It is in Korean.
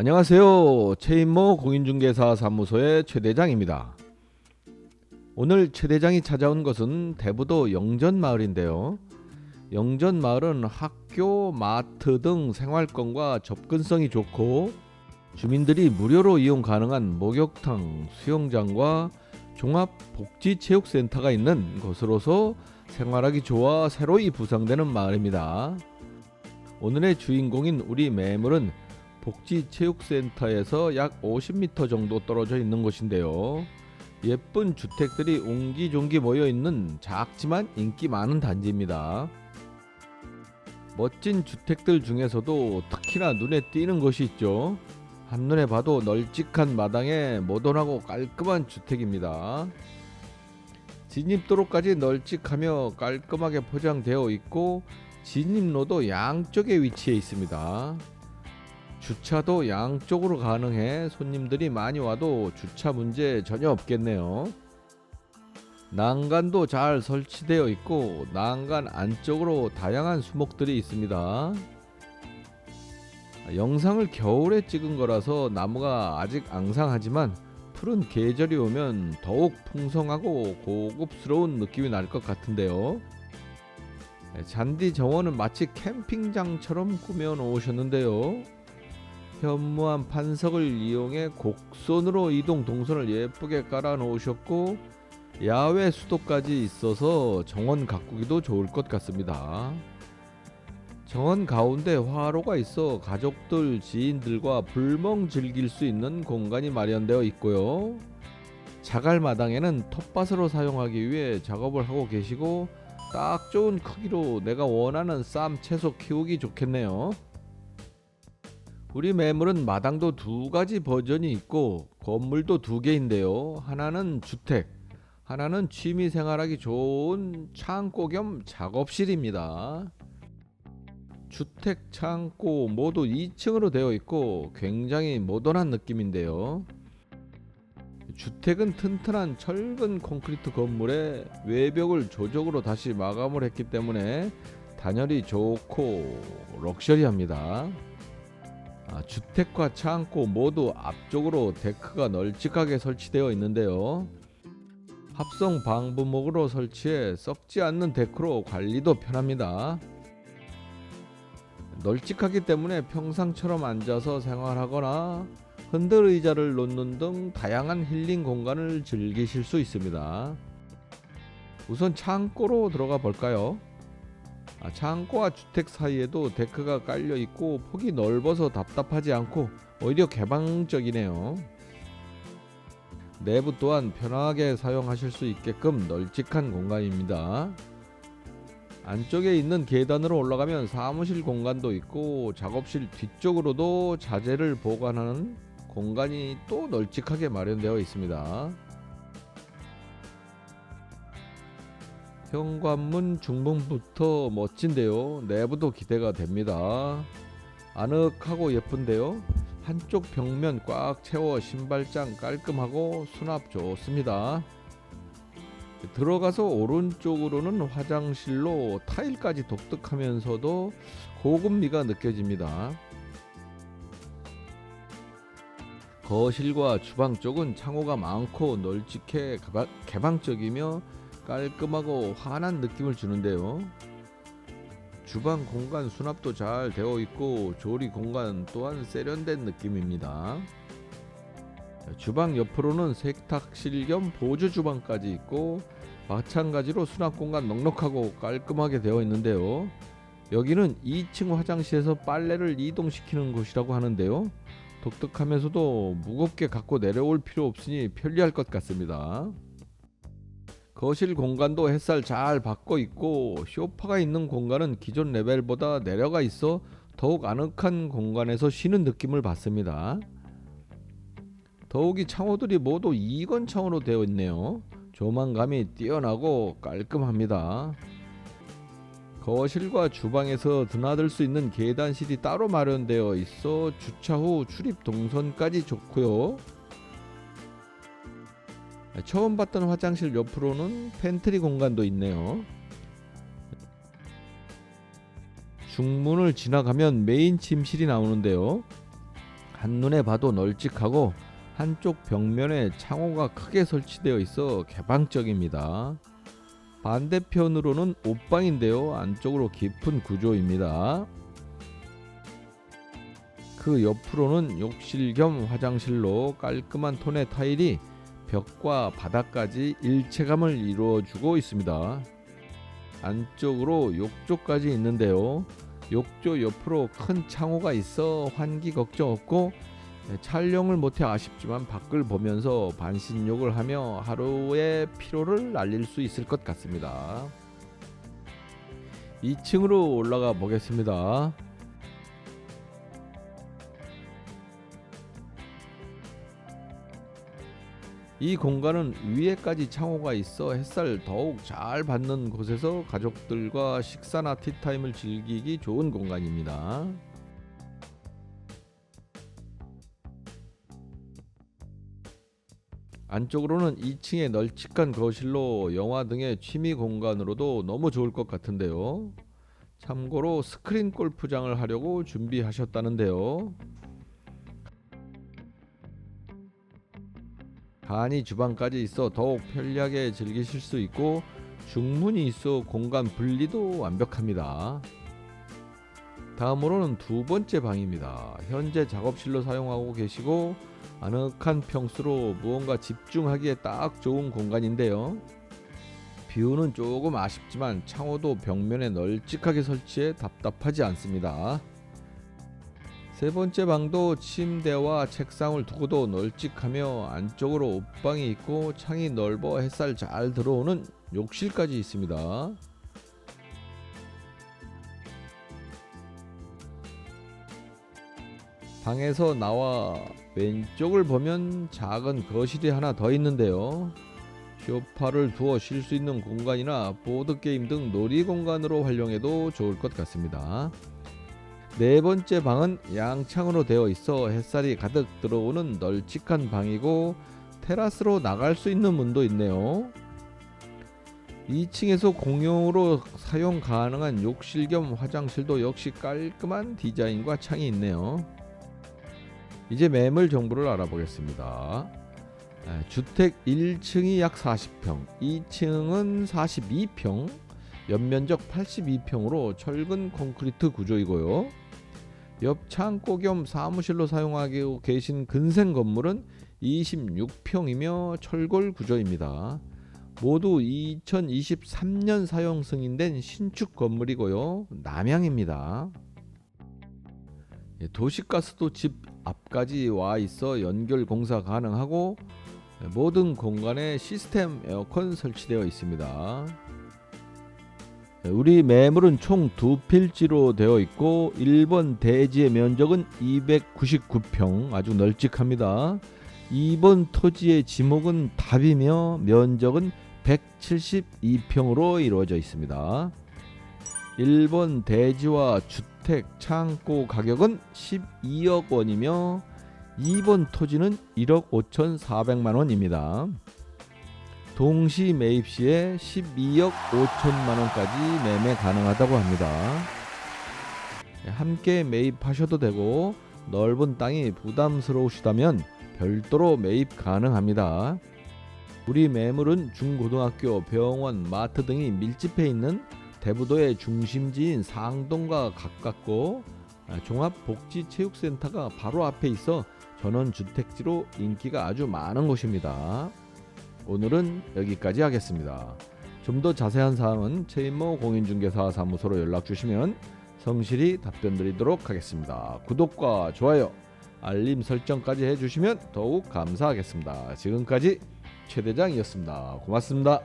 안녕하세요. 최인모 공인중개사 사무소의 최 대장입니다. 오늘 최 대장이 찾아온 것은 대부도 영전 마을인데요. 영전 마을은 학교, 마트 등 생활권과 접근성이 좋고 주민들이 무료로 이용 가능한 목욕탕, 수영장과 종합 복지체육센터가 있는 곳으로서 생활하기 좋아 새로이 부상되는 마을입니다. 오늘의 주인공인 우리 매물은 복지체육센터에서 약 50m 정도 떨어져 있는 곳인데요. 예쁜 주택들이 옹기종기 모여 있는 작지만 인기 많은 단지입니다. 멋진 주택들 중에서도 특히나 눈에 띄는 것이 있죠. 한눈에 봐도 널찍한 마당에 모던하고 깔끔한 주택입니다. 진입도로까지 널찍하며 깔끔하게 포장되어 있고 진입로도 양쪽에 위치해 있습니다. 주차도 양쪽으로 가능해 손님들이 많이 와도 주차 문제 전혀 없겠네요. 난간도 잘 설치되어 있고 난간 안쪽으로 다양한 수목들이 있습니다. 영상을 겨울에 찍은 거라서 나무가 아직 앙상하지만 푸른 계절이 오면 더욱 풍성하고 고급스러운 느낌이 날 것 같은데요. 네, 잔디 정원은 마치 캠핑장처럼 꾸며 놓으셨는데요. 현무암 판석을 이용해 곡선으로 이동 동선을 예쁘게 깔아 놓으셨고 야외 수도까지 있어서 정원 가꾸기도 좋을 것 같습니다. 정원 가운데 화로가 있어 가족들, 지인들과 불멍 즐길 수 있는 공간이 마련되어 있고요. 자갈 마당에는 텃밭으로 사용하기 위해 작업을 하고 계시고 딱 좋은 크기로 내가 원하는 쌈 채소 키우기 좋겠네요. 우리 매물은 마당도 두 가지 버전이 있고 건물도 두 개인데요. 하나는 주택, 하나는 취미 생활하기 좋은 창고 겸 작업실입니다. 주택 창고 모두 2층으로 되어 있고 굉장히 모던한 느낌인데요. 주택은 튼튼한 철근 콘크리트 건물에 외벽을 조적으로 다시 마감을 했기 때문에 단열이 좋고 럭셔리합니다. 아, 주택과 창고 모두 앞쪽으로 데크가 널찍하게 설치되어 있는데요. 합성 방부목으로 설치해 썩지 않는 데크로 관리도 편합니다. 널찍하기 때문에 평상처럼 앉아서 생활하거나 흔들 의자를 놓는 등 다양한 힐링 공간을 즐기실 수 있습니다. 우선 창고로 들어가 볼까요? 아, 창고와 주택 사이에도 데크가 깔려 있고 폭이 넓어서 답답하지 않고 오히려 개방적이네요. 내부 또한 편하게 사용하실 수 있게끔 널찍한 공간입니다. 안쪽에 있는 계단으로 올라가면 사무실 공간도 있고 작업실 뒤쪽으로도 자재를 보관하는 공간이 또 널찍하게 마련되어 있습니다. 현관문 중문부터 멋진데요. 내부도 기대가 됩니다. 아늑하고 예쁜데요. 한쪽 벽면 꽉 채워 신발장 깔끔하고 수납 좋습니다. 들어가서 오른쪽으로는 화장실로 타일까지 독특하면서도 고급미가 느껴집니다. 거실과 주방 쪽은 창호가 많고 널찍해 개방- 개방적이며 깔끔하고 환한 느낌을 주는데요. 주방 공간 수납도 잘 되어 있고 조리 공간 또한 세련된 느낌입니다. 주방 옆으로는 세탁실 겸 보조 주방까지 있고 마찬가지로 수납 공간 넉넉하고 깔끔하게 되어 있는데요. 여기는 2층 화장실에서 빨래를 이동시키는 곳이라고 하는데요. 독특하면서도 무겁게 갖고 내려올 필요 없으니 편리할 것 같습니다. 거실 공간도 햇살 잘 받고 있고 쇼파가 있는 공간은 기존 레벨보다 내려가 있어 더욱 아늑한 공간에서 쉬는 느낌을 받습니다. 더욱이 창호들이 모두 이건 창호로 되어 있네요. 조망감이 뛰어나고 깔끔합니다. 거실과 주방에서 드나들 수 있는 계단실이 따로 마련되어 있어 주차 후 출입 동선까지 좋고요. 처음 봤던 화장실 옆으로는 팬트리 공간도 있네요. 중문을 지나가면 메인 침실이 나오는데요. 한눈에 봐도 널찍하고 한쪽 벽면에 창호가 크게 설치되어 있어 개방적입니다. 반대편으로는 옷방인데요. 안쪽으로 깊은 구조입니다. 그 옆으로는 욕실 겸 화장실로 깔끔한 톤의 타일이 벽과 바닥까지 일체감을 이루어주고 있습니다. 안쪽으로 욕조까지 있는데요. 욕조 옆으로 큰 창호가 있어 환기 걱정 없고 네, 촬영을 못해 아쉽지만 밖을 보면서 반신욕을 하며 하루의 피로를 날릴 수 있을 것 같습니다. 2층으로 올라가 보겠습니다. 이 공간은 위에까지 창호가 있어 햇살 더욱 잘 받는 곳에서 가족들과 식사나 티타임을 즐기기 좋은 공간입니다. 안쪽으로는 2층의 널찍한 거실로 영화 등의 취미 공간으로도 너무 좋을 것 같은데요. 참고로 스크린 골프장을 하려고 준비하셨다는데요. 간이 주방까지 있어 더욱 편리하게 즐기실 수 있고 중문이 있어 공간 분리도 완벽합니다. 다음으로는 두 번째 방입니다. 현재 작업실로 사용하고 계시고 아늑한 평수로 무언가 집중하기에 딱 좋은 공간인데요. 뷰는 조금 아쉽지만 창호도 벽면에 널찍하게 설치해 답답하지 않습니다. 세 번째 방도 침대와 책상을 두고도 널찍하며 안쪽으로 옷방이 있고 창이 넓어 햇살 잘 들어오는 욕실까지 있습니다. 방에서 나와 왼쪽을 보면 작은 거실이 하나 더 있는데요. 쇼파를 두어 쉴 수 있는 공간이나 보드게임 등 놀이 공간으로 활용해도 좋을 것 같습니다. 네 번째 방은 양창으로 되어 있어 햇살이 가득 들어오는 널찍한 방이고 테라스로 나갈 수 있는 문도 있네요. 2층에서 공용으로 사용 가능한 욕실 겸 화장실도 역시 깔끔한 디자인과 창이 있네요. 이제 매물 정보를 알아보겠습니다. 에, 주택 1층이 약 40평, 2층은 42평, 연면적 82평으로 철근 콘크리트 구조이고요. 옆 창고 겸 사무실로 사용하고 계신 근생 건물은 26평이며 철골 구조입니다. 모두 2023년 사용 승인된 신축 건물이고요. 남향입니다. 예, 도시가스도 집 앞까지 와 있어 연결 공사 가능하고 예, 모든 공간에 시스템 에어컨 설치되어 있습니다. 예, 우리 매물은 총 두 필지로 되어 있고 1번 대지의 면적은 299평 아주 널찍합니다. 2번 토지의 지목은 답이며 면적은 172평으로 이루어져 있습니다. 1번 대지와 주택 창고 가격은 12억 원이며 2번 토지는 1억 5,400만 원입니다. 동시 매입 시에 12억 5천만 원까지 매매 가능하다고 합니다. 함께 매입하셔도 되고 넓은 땅이 부담스러우시다면 별도로 매입 가능합니다. 우리 매물은 중고등학교, 병원, 마트 등이 밀집해 있는 대부도의 중심지인 상동과 가깝고 아, 종합복지체육센터가 바로 앞에 있어 전원주택지로 인기가 아주 많은 곳입니다. 오늘은 여기까지 하겠습니다. 좀 더 자세한 사항은 최인모 공인중개사 사무소로 연락 주시면 성실히 답변 드리도록 하겠습니다. 구독과 좋아요, 알림 설정까지 해주시면 더욱 감사하겠습니다. 지금까지 최 대장이었습니다. 고맙습니다.